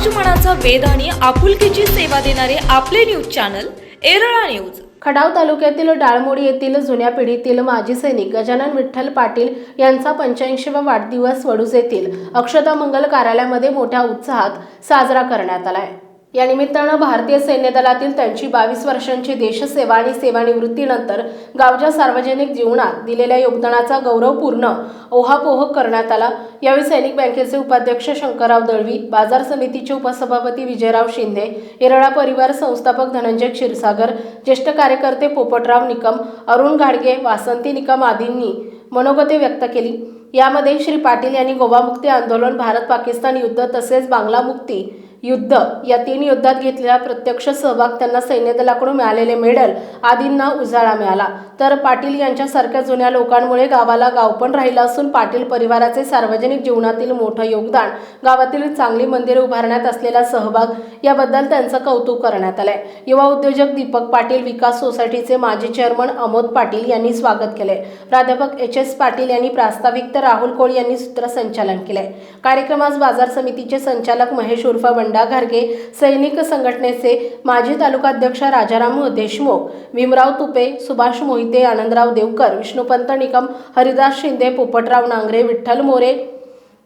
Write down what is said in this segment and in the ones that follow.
समाजमनाचा वेद आणि आपुलकीची सेवा देणारे आपले news channel Erala news. Khadav तालुक्यातील डाळमोडी येथील जुन्या पिढीतील माजी सैनिक गजानन विठ्ठल पाटील यांचा पंच्याऐंशीवा वाढदिवस वडूज येथील अक्षता मंगल कार्यालयामध्ये मोठ्या उत्साहात साजरा करण्यात आला आहे या निमित्तानं भारतीय सैन्य दलातील त्यांची बावीस वर्षांची देशसेवा आणि सेवानिवृत्तीनंतर गावच्या सार्वजनिक जीवनात दिलेल्या योगदानाचा गौरवपूर्ण ओहापोह करण्यात आला. यावेळी सैनिक बँकेचे उपाध्यक्ष शंकरराव दळवी बाजार समितीचे उपसभापती विजयराव शिंदे येरळा परिवार संस्थापक धनंजय क्षीरसागर ज्येष्ठ कार्यकर्ते पोपटराव निकम अरुण घाडगे वासंती निकम आदींनी मनोगते व्यक्त केली. यामध्ये श्री पाटील यांनी गोवामुक्ती आंदोलन भारत पाकिस्तान युद्ध तसेच बांगला मुक्ती युद्ध. या तीन युद्धात घेतलेला प्रत्यक्ष सहभाग त्यांना सैन्य दलाकडून मिळालेले मेडल आदींना उजाळा मिळाला. तर पाटील यांच्यासारख्या जुन्या लोकांमुळे गावाला गाव पण राहिलं असून पाटील परिवाराचे सार्वजनिक जीवनातील मोठं योगदान गावातील चांगली मंदिरे उभारण्यात असलेला सहभाग याबद्दल त्यांचं कौतुक करण्यात आलंय. युवा उद्योजक दीपक पाटील विकास सोसायटीचे माजी चेअरमन अमोद पाटील यांनी स्वागत केले प्राध्यापक एच एस पाटील यांनी प्रास्ताविक तर राहुल कोळी यांनी सूत्रसंचालन केले कार्यक्रमास बाजार समितीचे संचालक महेश उर्फ बंड घारगे सैनिक संघटनेचे माजी तालुकाध्यक्ष राजाराम देशमुख भीमराव तुपे सुभाष मोहिते आनंदराव देवकर विष्णुपंत निकम हरिदास शिंदे पोपटराव नांगरे विठ्ठल मोरे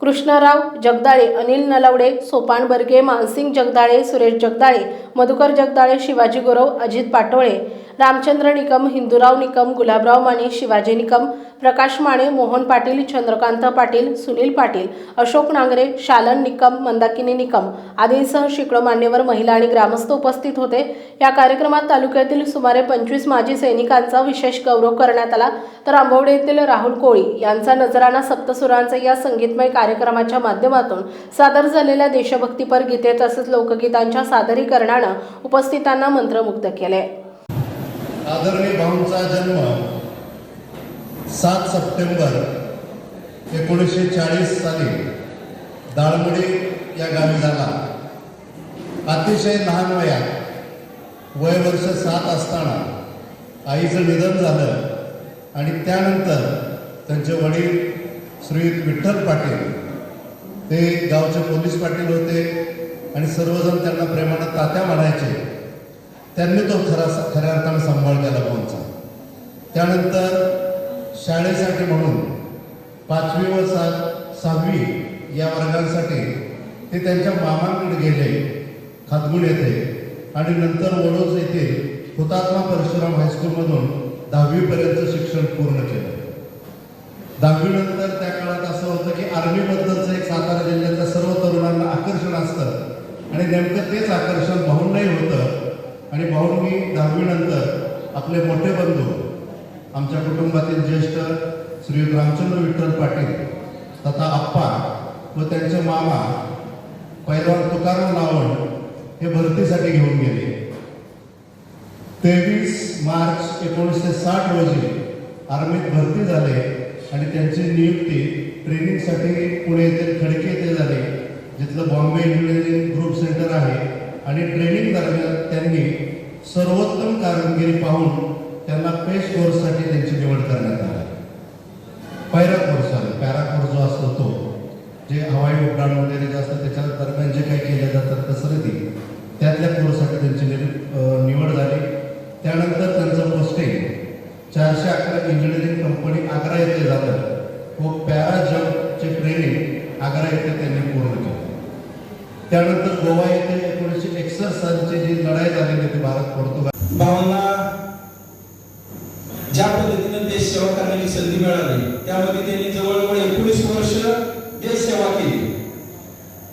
कृष्णराव जगदाळे अनिल नलवडे सोपान बर्गे मानसिंग जगदाळे सुरेश जगदाळे मधुकर जगदाळे शिवाजी गुरव अजित पाटोळे रामचंद्र निकम हिंदूराव निकम गुलाबराव माने शिवाजी निकम प्रकाश माने मोहन पाटील चंद्रकांत पाटील सुनील पाटील अशोक नांगरे शालन निकम मंदाकिनी निकम आदींसह शेकडो मान्यवर महिला आणि ग्रामस्थ उपस्थित होते. या कार्यक्रमात तालुक्यातील सुमारे पंचवीस माजी सैनिकांचा विशेष गौरव करण्यात आला. तर आंबवडे येथील राहुल कोळी यांचा नजराणा सप्तसुरांचा या संगीतमय कार्यक्रमाच्या माध्यमातून सादर झालेल्या देशभक्तीपर गीते तसेच लोकगीतांच्या सादरीकरणानं उपस्थितांना मंत्रमुग्ध केले. आदरणीय भाऊंचा जन्म सात सप्टेंबर एकोणीसशे चाळीस साली दाळमडी या गावी झाला. अतिशय लहान वयात वय वर्ष सात असताना आईचं निधन झालं आणि त्यानंतर त्यांचे वडील श्री विठ्ठल पाटील ते गावचे पोलीस पाटील होते आणि सर्वजण त्यांना प्रेमानं तात्या म्हणायचे. त्यांनी तो खरा खऱ्या अर्थानं सांभाळ केला फोनचा त्यानंतर शाळेसाठी म्हणून पाचवी व सा सहावी या वर्गांसाठी ते त्यांच्या मामांकडे गेले खातगुण येथे. आणि नंतर वडोज येथे हुतात्मा परशुराम हायस्कूलमधून दहावीपर्यंत शिक्षण पूर्ण केलं. दहावीनंतर त्या काळात असं होतं की आर्मीबद्दलचं एक सातारा जिल्ह्यातल्या सर्व तरुणांना आकर्षण असतं. आणि नेमकं तेच आकर्षण भाऊंनाही होतं. आणि भाऊंनी दहावीनंतर आपले मोठे बंधू आमच्या कुटुंबातील ज्येष्ठ श्री रामचंद्र विठ्ठल पाटील तथा आप्पा व त्यांचे मामा पैलवान तुकाराम लावण हे भरतीसाठी घेऊन गेले. तेवीस मार्च एकोणीसशे साठ रोजी आर्मीत भरती झाले आणि त्यांची नियुक्ती ट्रेनिंगसाठी पुणे येथील खडके येथे झाली जिथलं बॉम्बे इंजिनिअरिंग ग्रुप सेंटर आहे. आणि ट्रेनिंग दरम्यान त्यांनी सर्वोत्तम कामगिरी पाहून त्यांना पेश कोर्ससाठी त्यांची निवड करण्यात आली. पैरा कोर्स आहे पॅरा कोर्स जो असतो तो जे हवाई उड्डाण वगैरे जे असतं त्याच्या दरम्यान जे काही केले जातात कसरती त्यातल्या कोर्ससाठी त्यांची निर- निवड झाली. त्यानंतर त्यांचं पोस्टिंग चारशे अकरा इंजिनिअरिंग कंपनी आग्रा येथे झालं व पॅरा जम्पचे ट्रेनिंग आग्रा येथे त्यांनी पूर्ण केलं. त्यानंतर गोवा येथे एकोणीसशे एकसष्ट सालची जी लढाई झालेली होती भारत पोर्तुगाल. भावांना ज्या पद्धतीनं देश सेवा करण्याची संधी मिळाली त्यामध्ये त्यांनी जवळजवळ एकोणीस वर्ष देश सेवा केली.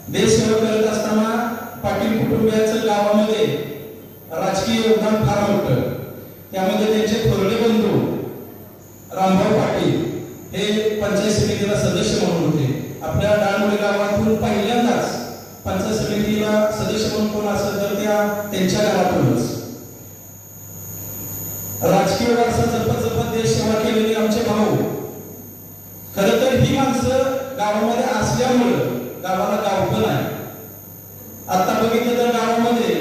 देश सेवा करत असताना पाटील कुटुंबियाचं गावामध्ये राजकीय योगदान फार मोठं. त्यामध्ये त्यांचे थोरले बंधू रामभाऊ पाटील हे पंचायत समितीला सदस्य म्हणून होते. आपल्या डाळमोडी गावातून पहिल्यांदाच पंचायत समितीला सदस्य म्हणून कोण असेल तर त्या त्यांच्या घरातूनच. राजकीय वारसा जपत जपत देश सेवा केलेली आमचे भाऊ. खर तर ही माणसं गावामध्ये असल्यामुळं गावाला गाव पण आहे. आता बघितलं तर गावामध्ये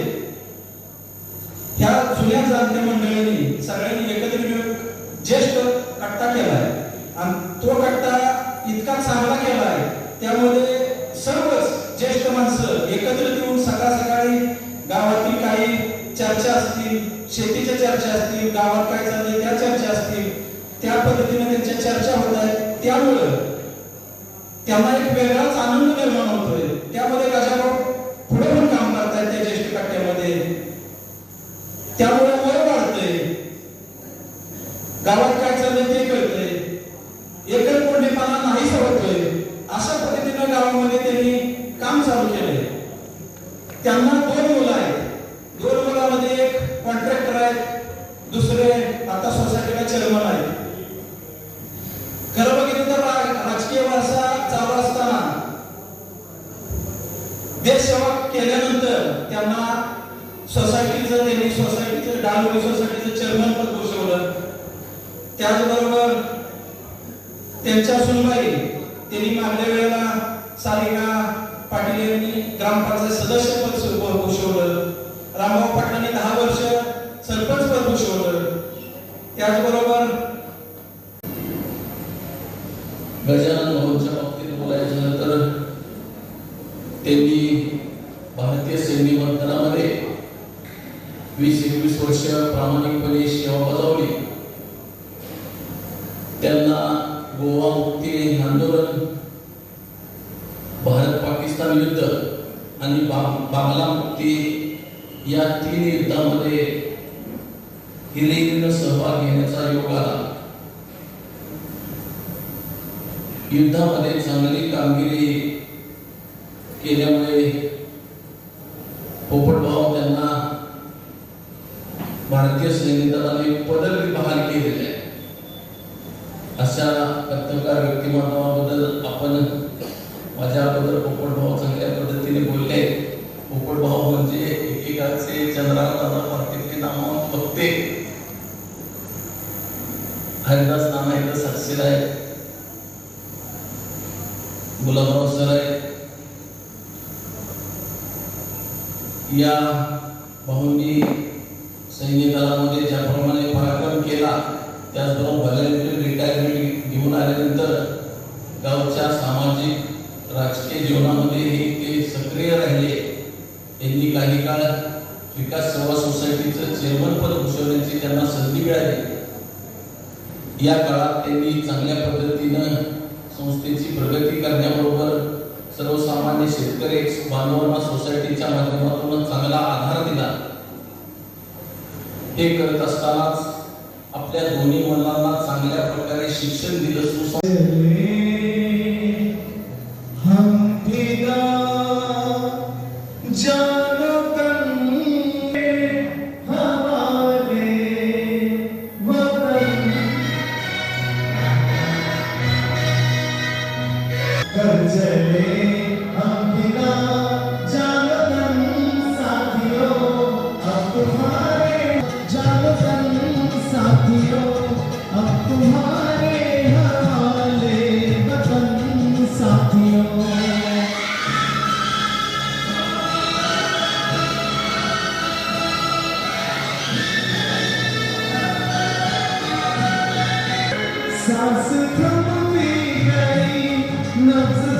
ह्या जुन्या जाणत्या मंडळींनी सगळ्यांनी एकत्रित ज्येष्ठ माणसं एकत्र येऊन सकाळ सकाळी गावातील काही चर्चा असतील शेतीच्या चर्चा असतील गावात काय चाललंय त्या चर्चा असतील त्या पद्धतीने त्यांच्या चर्चा होत आहेत. त्यामुळं त्यांना एक वेगळाच आनंद निर्माण होतोय. त्यामध्ये राजाभाऊ पुढे पण काम करतायत त्या ज्येष्ठ कट्ट्यामध्ये त्यामुळे वय वाढतंय गावात काय चाललंय ते कळतंय एकच कोंडीपणा नाहीसा होतोय अशा पद्धतीनं गावामध्ये त्यांनी काम चालू केलंय त्यांना दोन मुलं आहेत. दोन मुलामध्ये एक कॉन्ट्रॅक्टर आहे दुसरे आता सोसायटीला चेअरमन आहे खरं बघितलं तर राजकीय वारसा चालू असताना देश सेवा केल्यानंतर त्यांना सोसायटीचं त्यांनी सोसायटीचं डांगोळी सोसायटीचं चेअरमन पद भूषवलं. त्याचबरोबर त्यांच्या सुनबाई त्यांनी मागल्या वेळेला सारिका पाटील यांनी ग्रामपंचायत सदस्य पद भूषवलं. रामभाऊ पाटलांनी दहा वर्ष सरपंच पद भूषवलं. त्याचबरोबर गजानन भाऊंच्या बाबतीत बोलायचं तर त्यांनी भारतीय सैन्य मतदानामध्ये वीस एकवीस वर्ष प्रामाणिकपणे सेवा बजावली. त्यांना गोवा मुक्ती आंदोलन भारत पाकिस्तान युद्ध आणि बा- बांगला मुक्ती या तीन युद्धामध्ये हिरिरीनं सहभाग घेण्याचा योग आला. युद्धामध्ये चांगली कामगिरी केल्यामुळे पोपटभाऊ त्यांना भारतीय सैन्य दलाने पदवी बहाल केलेले आहे अशा पत्रकार व्यक्तिमत्वाबद्दल आपण माझ्या अगोदर पोपटभाऊ चांगल्या पद्धतीने बोलले पोपटभाऊ म्हणजे एकेकाचे चंद्राला पार्टीतले नामवंत बघते. हरिदास नाना इथं साक्षीला आहे. गुलाबराव सर आहे. या भाऊंनी सैन्य दलामध्ये ज्याप्रमाणे पराक्रम केला त्याचबरोबर भले रिटायरमेंट घेऊन आल्यानंतर गावच्या सामाजिक राजकीय जीवनामध्येही ते सक्रिय राहिले. त्यांनी काही काळ विकास सेवा सोसायटीचं चेअरमनपद भूषवण्याची त्यांना संधी मिळाली. या काळात त्यांनी चांगल्या पद्धतीनं संस्थेची प्रगती करण्याबरोबर सर्वसामान्य शेतकरी बांधवांना सोसायटीच्या माध्यमातून चांगला आधार दिला. हे करत असतानाच आपल्या दोन्ही मुलांना चांगल्या प्रकारे शिक्षण दिलं. सुसंस्कृत 正自